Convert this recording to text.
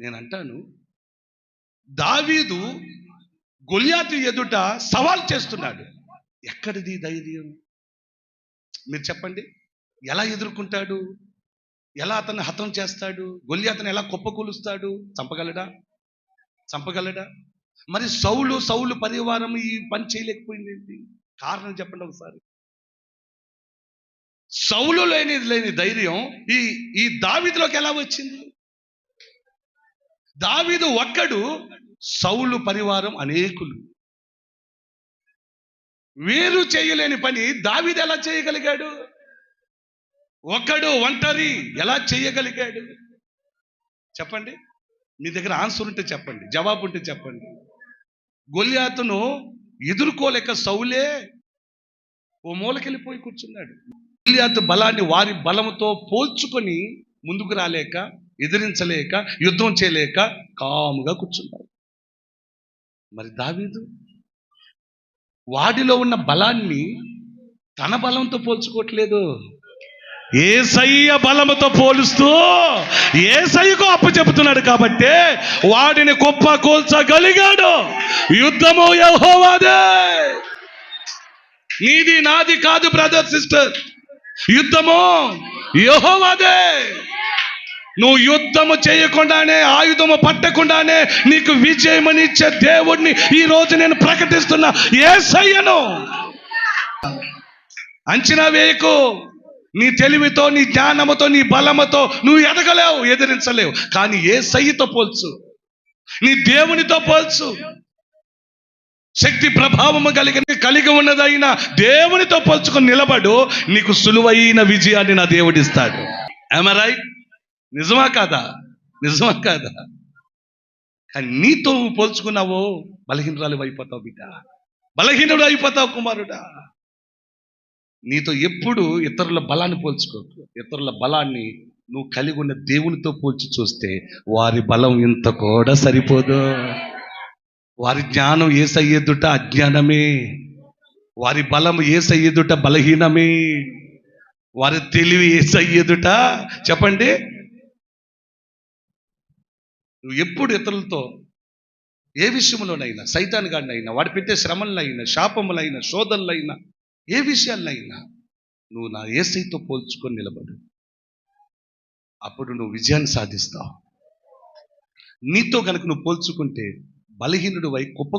నేను అంటాను దావీదు గొలియాతు ఎదుట సవాల్ చేస్తున్నాడు. ఎక్కడిది ధైర్యం? మీరు చెప్పండి. ఎలా ఎదుర్కొంటాడు? ఎలా అతన్ని హతం చేస్తాడు? గొలియాతను ఎలా కుప్పకూలుస్తాడు? చంపగలడా? చంపగలడా? మరి సౌలు సౌలు పరివారం ఈ పని చేయలేకపోయింది ఏంటి కారణం చెప్పండి ఒకసారి. సౌలు లేని లేని ధైర్యం ఈ ఈ దావీదులోకి ఎలా వచ్చింది? దావీదు ఒక్కడు సౌలు పరివారం అనేకులు. వేరు చేయలేని పని దావీదు ఎలా చేయగలిగాడు? ఒక్కడు ఒంటరి ఎలా చేయగలిగాడు? చెప్పండి. మీ దగ్గర ఆన్సర్ ఉంటే చెప్పండి. జవాబు ఉంటే చెప్పండి. గొల్యాతును ఎదుర్కోలేక సౌలే ఓ మూలకెళ్ళిపోయి కూర్చున్నాడు. గొల్యాతు బలాన్ని వారి బలంతో పోల్చుకొని ముందుకు రాలేక ఎదిరించలేక యుద్ధం చేయలేక కాముగా కూర్చున్నాడు మరి దావీదు? వాడిలో ఉన్న బలాన్ని తన బలంతో పోల్చుకోవట్లేదు. ఏసయ్య బలముతో పోలుస్తూ ఏసయ్యకు అప్పు చెబుతున్నాడు కాబట్టి వాడిని కుప్ప కూల్చగలిగాడు. యుద్ధము యహోవాదే. నీది నాది కాదు బ్రదర్ సిస్టర్. యుద్ధము యహోవాదే. నువ్వు యుద్ధము చేయకుండానే ఆయుధము పట్టకుండానే నీకు విజయమని ఇచ్చే దేవుడిని ఈ రోజు నేను ప్రకటిస్తున్నా. ఏసయ్యను! అంచనా వేయకు. నీ తెలివితో నీ జ్ఞానముతో నీ బలముతో నువ్వు ఎదగలేవు ఎదిరించలేవు. కానీ ఏ సయ్యతో పోల్చు. నీ దేవునితో పోల్చు. శక్తి ప్రభావము కలిగిన కలిగి ఉన్నదైన దేవునితో పోల్చుకుని నిలబడు. నీకు సులువైన విజయాన్ని నా దేవుడిస్తాడు. రైట్ నిజమా కాదా? నిజమా కాదా? కానీ నీతో నువ్వు పోల్చుకున్నావో బలహీనరాలు అయిపోతావు బిడ్డ. బలహీనుడు అయిపోతావు కుమారుడా. నీతో ఎప్పుడు ఇతరుల బలాన్ని పోల్చుకోకు. ఇతరుల బలాన్ని నువ్వు కలిగి ఉన్న దేవునితో పోల్చి చూస్తే వారి బలం ఇంత కూడా సరిపోదు. వారి జ్ఞానం ఏ సయ్యదుట అజ్ఞానమే. వారి బలం ఏ సయ్యదుట బలహీనమే. వారి తెలివి ఏ సయ్యదుట చెప్పండి. నువ్వు ఎప్పుడు ఇతరులతో ఏ విషయంలోనైనా సైతాన్గాడినైనా వాడు పెట్టే శ్రమలైనా శాపములైనా శోధనలైనా ఏ విషయాలైనా నువ్వు నా ఏసైతో పోల్చుకొని నిలబడు. అప్పుడు నువ్వు విజయాన్ని సాధిస్తావు. నీతో కనుక నువ్వు పోల్చుకుంటే బలహీనుడు వై గొప్ప